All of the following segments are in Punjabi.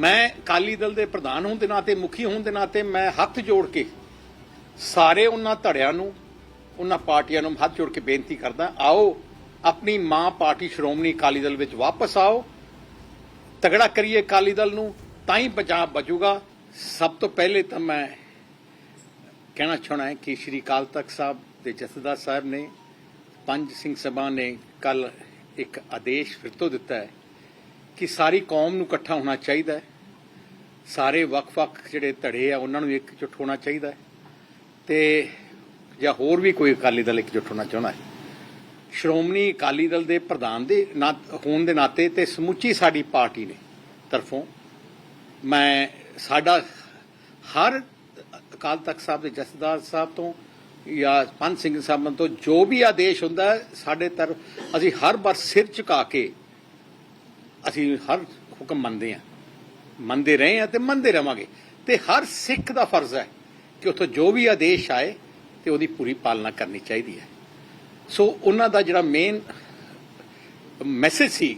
ਮੈਂ ਅਕਾਲੀ ਦਲ ਦੇ ਪ੍ਰਧਾਨ ਹੋਣ ਦੇ ਨਾਤੇ, ਮੁਖੀ ਹੋਣ ਦੇ ਨਾਤੇ ਮੈਂ ਹੱਥ ਜੋੜ ਕੇ ਸਾਰੇ ਉਹਨਾਂ ਧੜਿਆਂ ਨੂੰ, ਉਹਨਾਂ ਪਾਰਟੀਆਂ ਨੂੰ ਹੱਥ ਜੋੜ ਕੇ ਬੇਨਤੀ ਕਰਦਾ, ਆਓ, ਆਪਣੀ ਮਾਂ ਪਾਰਟੀ ਸ਼੍ਰੋਮਣੀ ਅਕਾਲੀ ਦਲ ਵਿੱਚ ਵਾਪਸ ਆਓ, ਤਗੜਾ ਕਰੀਏ ਅਕਾਲੀ ਦਲ ਨੂੰ, ਤਾਂ ਹੀ ਪੰਜਾਬ ਬਚੂਗਾ। ਸਭ ਤੋਂ ਪਹਿਲੇ ਤਾਂ ਮੈਂ ਕਹਿਣਾ ਚਾਹਣਾ ਹੈ ਕਿ ਸ਼੍ਰੀ ਅਕਾਲ ਤਖਤ ਸਾਹਿਬ ਦੇ ਜਥੇਦਾਰ ਸਾਹਿਬ ਨੇ, ਪੰਜ ਸਿੰਘ ਸਭਾ ਨੇ ਕੱਲ ਇੱਕ ਆਦੇਸ਼ ਫਿਰ ਤੋਂ ਦਿੱਤਾ ਹੈ ਕਿ ਸਾਰੀ ਕੌਮ ਨੂੰ ਇਕੱਠਾ ਹੋਣਾ ਚਾਹੀਦਾ ਹੈ। ਸਾਰੇ ਵੱਖ-ਵੱਖ ਜਿਹੜੇ ਧੜੇ ਆ, ਉਹਨਾਂ ਨੂੰ ਇੱਕ ਜੁੱਟ ਹੋਣਾ ਚਾਹੀਦਾ ਹੈ। ਤੇ ਜਾਂ ਹੋਰ ਵੀ ਕੋਈ ਅਕਾਲੀ ਦਲ ਇਕਜੁੱਟ ਹੋਣਾ ਚਾਹੁੰਦਾ ਹੈ। ਸ਼੍ਰੋਮਣੀ ਅਕਾਲੀ ਦਲ ਦੇ ਪ੍ਰਧਾਨ ਦੇ ਨਾ- ਹੋਣ ਦੇ ਨਾਤੇ ਤੇ ਸਮੁੱਚੀ ਸਾਡੀ ਪਾਰਟੀ ਨੇ ਤਰਫੋਂ ਮੈਂ ਸਾਡਾ ਹਰ ਅਕਾਲ ਤਖਤ ਸਾਹਿਬ ਦੇ ਜਥੇਦਾਰ ਸਾਹਿਬ ਤੋਂ ਜਾਂ ਪੰਜ ਸਿੰਘ ਸਾਹਿਬ ਤੋਂ ਜੋ ਵੀ ਆਦੇਸ਼ ਹੁੰਦਾ ਸਾਡੇ ਤਰਫ ਅਸੀਂ ਹਰ ਵਾਰ ਸਿਰ ਝੁਕਾ ਕੇ ਅਸੀਂ ਹਰ ਹੁਕਮ ਮੰਨਦੇ ਹਾਂ। ਮੰਨਦੇ ਰਹੇ ਆ ਤੇ ਮੰਨਦੇ ਰਵਾਂਗੇ। ਤੇ ਹਰ ਸਿੱਖ ਦਾ ਫਰਜ਼ ਹੈ ਕਿ ਉੱਥੋਂ ਜੋ ਵੀ ਆਦੇਸ਼ ਆਏ ਤੇ ਉਹਦੀ ਪੂਰੀ ਪਾਲਣਾ ਕਰਨੀ ਚਾਹੀਦੀ ਹੈ। ਸੋ ਉਹਨਾਂ ਦਾ ਜਿਹੜਾ ਮੇਨ ਮੈਸੇਜ ਸੀ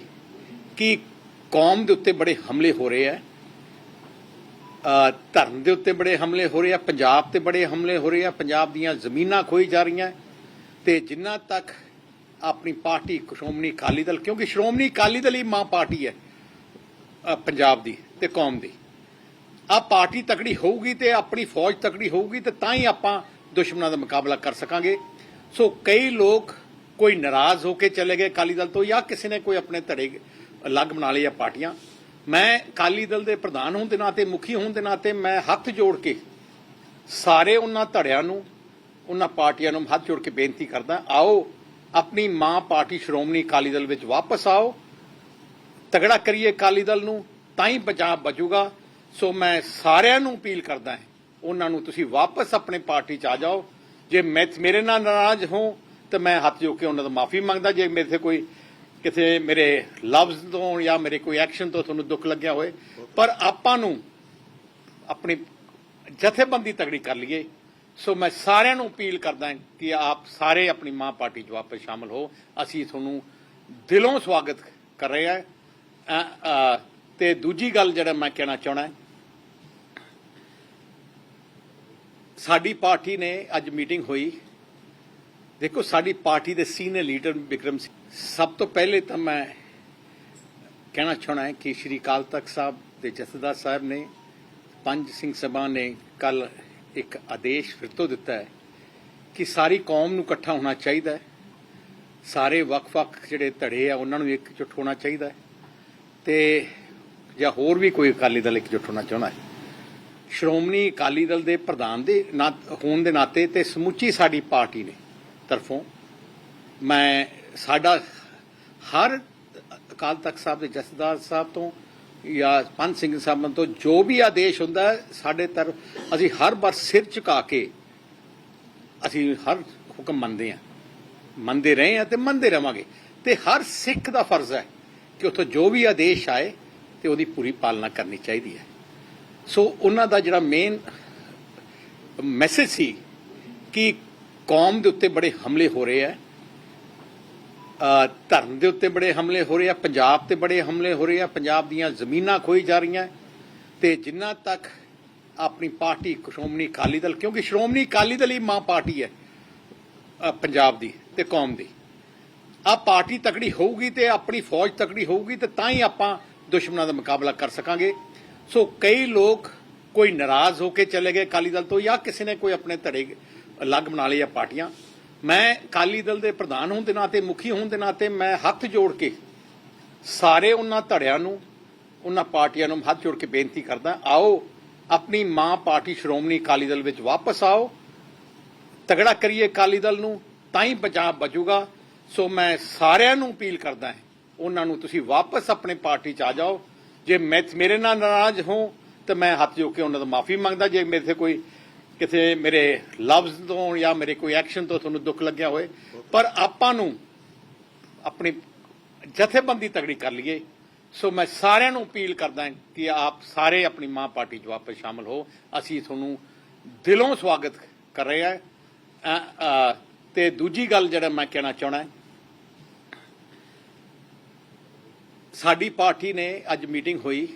ਕਿ ਕੌਮ ਦੇ ਉੱਤੇ ਬੜੇ ਹਮਲੇ ਹੋ ਰਹੇ ਆ ਧਰਮ ਦੇ ਉੱਤੇ ਬੜੇ ਹਮਲੇ ਹੋ ਰਹੇ ਆ, ਪੰਜਾਬ ਤੇ ਬੜੇ ਹਮਲੇ ਹੋ ਰਹੇ ਆ, ਪੰਜਾਬ ਦੀਆਂ ਜ਼ਮੀਨਾਂ ਖੋਈ ਜਾ ਰਹੀਆਂ ਤੇ ਜਿੰਨਾ ਤੱਕ ਆਪਣੀ ਪਾਰਟੀ ਸ਼੍ਰੋਮਣੀ ਅਕਾਲੀ ਦਲ, ਕਿਉਂਕਿ ਸ਼੍ਰੋਮਣੀ ਅਕਾਲੀ ਦਲ ਹੀ ਮਾਂ ਪਾਰਟੀ ਹੈ। ਪੰਜਾਬ ਦੀ ਤੇ ਕੌਮ ਦੀ। ਆ ਪਾਰਟੀ ਤਕੜੀ ਹੋਊਗੀ ਤੇ ਆਪਣੀ ਫੌਜ ਤਕੜੀ ਹੋਊਗੀ ਤੇ ਤਾਂ ਹੀ ਆਪਾਂ ਦੁਸ਼ਮਣਾਂ ਦਾ ਮੁਕਾਬਲਾ ਕਰ ਸਕਾਂਗੇ। ਸੋ ਕਈ ਲੋਕ ਕੋਈ ਨਾਰਾਜ਼ ਹੋ ਕੇ ਚਲੇ ਗਏ ਅਕਾਲੀ ਦਲ ਤੋਂ ਜਾਂ ਕਿਸੇ ਨੇ ਕੋਈ ਆਪਣੇ ਧੜੇ ਅਲੱਗ ਬਣਾ ਲਏ ਆ ਪਾਰਟੀਆਂ। ਮੈਂ ਅਕਾਲੀ ਦਲ ਦੇ ਪ੍ਰਧਾਨ ਹੋਣ ਦੇ ਨਾਤੇ, ਮੁਖੀ ਹੋਣ ਦੇ ਨਾਤੇ ਮੈਂ ਹੱਥ ਜੋੜ ਕੇ ਸਾਰੇ ਉਹਨਾਂ ਧੜਿਆਂ ਨੂੰ, ਉਹਨਾਂ ਪਾਰਟੀਆਂ ਨੂੰ ਹੱਥ ਜੋੜ ਕੇ ਬੇਨਤੀ ਕਰਦਾ, ਆਓ ਆਪਣੀ ਮਾਂ ਪਾਰਟੀ ਸ਼੍ਰੋਮਣੀ ਅਕਾਲੀ ਦਲ ਵਿੱਚ ਵਾਪਸ ਆਓ ਤਗੜਾ ਕਰੀਏ ਅਕਾਲੀ ਦਲ ਨੂੰ, ਤਾਂ ਹੀ ਪੰਜਾਬ ਬਚੂਗਾ। ਸੋ ਮੈਂ ਸਾਰਿਆਂ ਨੂੰ ਅਪੀਲ ਕਰਦਾ ਹਾਂ, ਉਹਨਾਂ ਨੂੰ ਤੁਸੀਂ ਵਾਪਸ ਆਪਣੇ ਪਾਰਟੀ ਚ ਆ ਜਾਓ। ਜੇ ਮੈਂ, ਮੇਰੇ ਨਾਲ ਨਾਰਾਜ਼ ਹੋ, ਤਾਂ ਮੈਂ ਹੱਥ ਜੋੜ ਕੇ ਉਹਨਾਂ ਤੋਂ ਮਾਫੀ ਮੰਗਦਾ। ਜੇ ਮੇਰੇ ਤੇ ਕੋਈ ਕਿਤੇ ਮੇਰੇ ਲਫ਼ਜ਼ ਤੋਂ ਜਾਂ ਮੇਰੇ ਕੋਈ ਐਕਸ਼ਨ ਤੋਂ ਤੁਹਾਨੂੰ ਦੁੱਖ ਲੱਗਿਆ ਹੋਵੇ ਪਰ ਆਪਾਂ ਨੂੰ ਆਪਣੀ ਜਥੇਬੰਦੀ ਤਗੜੀ ਕਰ ਲਈਏ। ਸੋ ਮੈਂ ਸਾਰਿਆਂ ਨੂੰ ਅਪੀਲ ਕਰਦਾ ਕਿ ਆਪ ਸਾਰੇ ਆਪਣੀ ਮਾਂ ਪਾਰਟੀ 'ਚ ਵਾਪਸ ਸ਼ਾਮਲ ਹੋ। ਅਸੀਂ ਤੁਹਾਨੂੰ ਦਿਲੋਂ ਸਵਾਗਤ ਕਰ ਰਹੇ ਹਾਂ। ਤੇ ਦੂਜੀ ਗੱਲ ਜਿਹੜਾ ਮੈਂ ਕਹਿਣਾ ਚਾਹਣਾ ਸਾਡੀ ਪਾਰਟੀ ਨੇ ਅੱਜ ਮੀਟਿੰਗ ਹੋਈ। ਦੇਖੋ, ਸਾਡੀ ਪਾਰਟੀ ਦੇ ਸੀਨੀਅਰ ਲੀਡਰ ਵਿਕਰਮ ਸਿੰਘ, ਸਭ ਤੋਂ ਪਹਿਲੇ ਤਾਂ ਮੈਂ ਕਹਿਣਾ ਚਾਹਣਾ ਹੈ ਕਿ ਸ਼੍ਰੀ ਅਕਾਲ ਤਖਤ ਸਾਹਿਬ ਦੇ ਜਥੇਦਾਰ ਸਾਹਿਬ ਨੇ, ਪੰਜ ਸਿੰਘ ਸਭਾ ਨੇ ਕੱਲ ਇੱਕ ਆਦੇਸ਼ ਫਿਰ ਤੋਂ ਦਿੱਤਾ ਹੈ ਕਿ ਸਾਰੀ ਕੌਮ ਨੂੰ ਇਕੱਠਾ ਹੋਣਾ ਚਾਹੀਦਾ ਹੈ। ਸਾਰੇ ਵੱਖ-ਵੱਖ ਜਿਹੜੇ ਧੜੇ ਆ, ਉਹਨਾਂ ਨੂੰ ਇਕਜੁੱਟ ਹੋਣਾ ਚਾਹੀਦਾ ਹੈ। ਤੇ ਜਾਂ ਹੋਰ ਵੀ ਕੋਈ ਅਕਾਲੀ ਦਲ ਇਕਜੁੱਟ ਹੋਣਾ ਚਾਹੁੰਦਾ ਹੈ? ਸ਼੍ਰੋਮਣੀ ਅਕਾਲੀ ਦਲ ਦੇ ਪ੍ਰਧਾਨ ਦੇ ਨਾ- ਹੋਣ ਦੇ ਨਾਤੇ ਤੇ ਸਮੁੱਚੀ ਸਾਡੀ ਪਾਰਟੀ ਨੇ ਤਰਫੋਂ ਮੈਂ ਸਾਡਾ ਹਰ ਅਕਾਲ ਤਖਤ ਸਾਹਿਬ ਦੇ ਜਥੇਦਾਰ ਸਾਹਿਬ ਤੋਂ ਜਾਂ ਪੰਜ ਸਿੰਘ ਸਾਹਿਬ ਤੋਂ ਜੋ ਵੀ ਆਦੇਸ਼ ਹੁੰਦਾ ਸਾਡੇ ਤਰਫ ਅਸੀਂ ਹਰ ਵਾਰ ਸਿਰ ਝੁਕਾ ਕੇ ਅਸੀਂ ਹਰ ਹੁਕਮ ਮੰਨਦੇ ਹਾਂ। ਮੰਨਦੇ ਰਹੇ ਹਾਂ ਤੇ ਮੰਨਦੇ ਰਵਾਂਗੇ। ਤੇ ਹਰ ਸਿੱਖ ਦਾ ਫਰਜ਼ ਹੈ ਕਿ ਉੱਥੋਂ ਜੋ ਵੀ ਆਦੇਸ਼ ਆਏ ਤੇ ਉਹਦੀ ਪੂਰੀ ਪਾਲਣਾ ਕਰਨੀ ਚਾਹੀਦੀ ਹੈ। ਸੋ ਉਹਨਾਂ ਦਾ ਜਿਹੜਾ ਮੇਨ ਮੈਸੇਜ ਸੀ ਕਿ ਕੌਮ ਦੇ ਉੱਤੇ ਬੜੇ ਹਮਲੇ ਹੋ ਰਹੇ ਆ ਧਰਮ ਦੇ ਉੱਤੇ ਬੜੇ ਹਮਲੇ ਹੋ ਰਹੇ ਆ, ਪੰਜਾਬ ਤੇ ਬੜੇ ਹਮਲੇ ਹੋ ਰਹੇ ਆ, ਪੰਜਾਬ ਦੀਆਂ ਜ਼ਮੀਨਾਂ ਖੋਈ ਜਾ ਰਹੀਆਂ, ਤੇ ਜਿੰਨਾ ਤੱਕ ਆਪਣੀ ਪਾਰਟੀ ਸ਼੍ਰੋਮਣੀ ਅਕਾਲੀ ਦਲ, ਕਿਉਂਕਿ ਸ਼੍ਰੋਮਣੀ ਅਕਾਲੀ ਦਲ ਹੀ ਮਾਂ ਪਾਰਟੀ ਹੈ ਪੰਜਾਬ ਦੀ ਤੇ ਕੌਮ ਦੀ। ਆ ਪਾਰਟੀ ਤਕੜੀ ਹੋਊਗੀ ਤੇ ਆਪਣੀ ਫੌਜ ਤਕੜੀ ਹੋਊਗੀ ਤੇ ਤਾਂ ਹੀ ਆਪਾਂ ਦੁਸ਼ਮਣਾਂ ਦਾ ਮੁਕਾਬਲਾ ਕਰ ਸਕਾਂਗੇ। ਸੋ ਕਈ ਲੋਕ ਕੋਈ ਨਾਰਾਜ਼ ਹੋ ਕੇ ਚਲੇ ਗਏ ਅਕਾਲੀ ਦਲ ਤੋਂ ਜਾਂ ਕਿਸੇ ਨੇ ਕੋਈ ਆਪਣੇ ਧੜੇ ਅਲੱਗ ਬਣਾ ਲਏ ਆ ਪਾਰਟੀਆਂ। ਮੈਂ ਅਕਾਲੀ ਦਲ ਦੇ ਪ੍ਰਧਾਨ ਹੋਣ ਦੇ ਨਾਤੇ, ਮੁਖੀ ਹੋਣ ਦੇ ਨਾਤੇ ਮੈਂ ਹੱਥ ਜੋੜ ਕੇ ਸਾਰੇ ਉਹਨਾਂ ਧੜਿਆਂ ਨੂੰ, ਉਹਨਾਂ ਪਾਰਟੀਆਂ ਨੂੰ ਹੱਥ ਜੋੜ ਕੇ ਬੇਨਤੀ ਕਰਦਾ, ਆਓ ਆਪਣੀ ਮਾਂ ਪਾਰਟੀ ਸ਼੍ਰੋਮਣੀ ਅਕਾਲੀ ਦਲ ਵਿੱਚ ਵਾਪਸ ਆਓ, ਤਗੜਾ ਕਰੀਏ ਅਕਾਲੀ ਦਲ ਨੂੰ, ਤਾਂ ਹੀ ਪੰਜਾਬ ਬਚੂਗਾ। ਸੋ ਮੈਂ ਸਾਰਿਆਂ ਨੂੰ ਅਪੀਲ ਕਰਦਾ ਹਾਂ ਉਹਨਾਂ ਨੂੰ ਤੁਸੀਂ ਵਾਪਸ ਆਪਣੇ ਪਾਰਟੀ ਚ ਆ ਜਾਓ। ਜੇ ਮੈਂ ਮੇਰੇ ਨਾਲ ਨਾਰਾਜ਼ ਹੋ ਤਾਂ ਮੈਂ ਹੱਥ ਜੋੜ ਕੇ ਉਹਨਾਂ ਤੋਂ ਮਾਫੀ ਮੰਗਦਾ। ਜੇ ਮੇਰੇ ਤੇ ਕੋਈ ਕਿਤੇ ਮੇਰੇ ਲਫ਼ਜ਼ ਤੋਂ ਜਾਂ ਮੇਰੇ ਕੋਈ ਐਕਸ਼ਨ ਤੋਂ ਤੁਹਾਨੂੰ ਦੁੱਖ ਲੱਗਿਆ ਹੋਵੇ ਪਰ ਆਪਾਂ ਨੂੰ ਆਪਣੀ ਜਥੇਬੰਦੀ ਤਗੜੀ ਕਰ ਲਈਏ। ਸੋ ਮੈਂ ਸਾਰਿਆਂ ਨੂੰ ਅਪੀਲ ਕਰਦਾ ਕਿ ਆਪ ਸਾਰੇ ਆਪਣੀ ਮਾਂ ਪਾਰਟੀ 'ਚ ਵਾਪਸ ਸ਼ਾਮਲ ਹੋ। ਅਸੀਂ ਤੁਹਾਨੂੰ ਦਿਲੋਂ ਸਵਾਗਤ ਕਰ ਰਹੇ ਹਾਂ। ਅ, ਤੇ ਦੂਜੀ ਗੱਲ ਜਿਹੜਾ ਮੈਂ ਕਹਿਣਾ ਚਾਹਣਾ ਸਾਡੀ ਪਾਰਟੀ ਨੇ ਅੱਜ ਮੀਟਿੰਗ ਹੋਈ।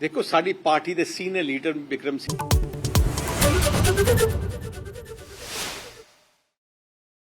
ਦੇਖੋ ਸਾਡੀ ਪਾਰਟੀ ਦੇ ਸੀਨੀਅਰ ਲੀਡਰ ਬਿਕਰਮ ਸਿੰਘ।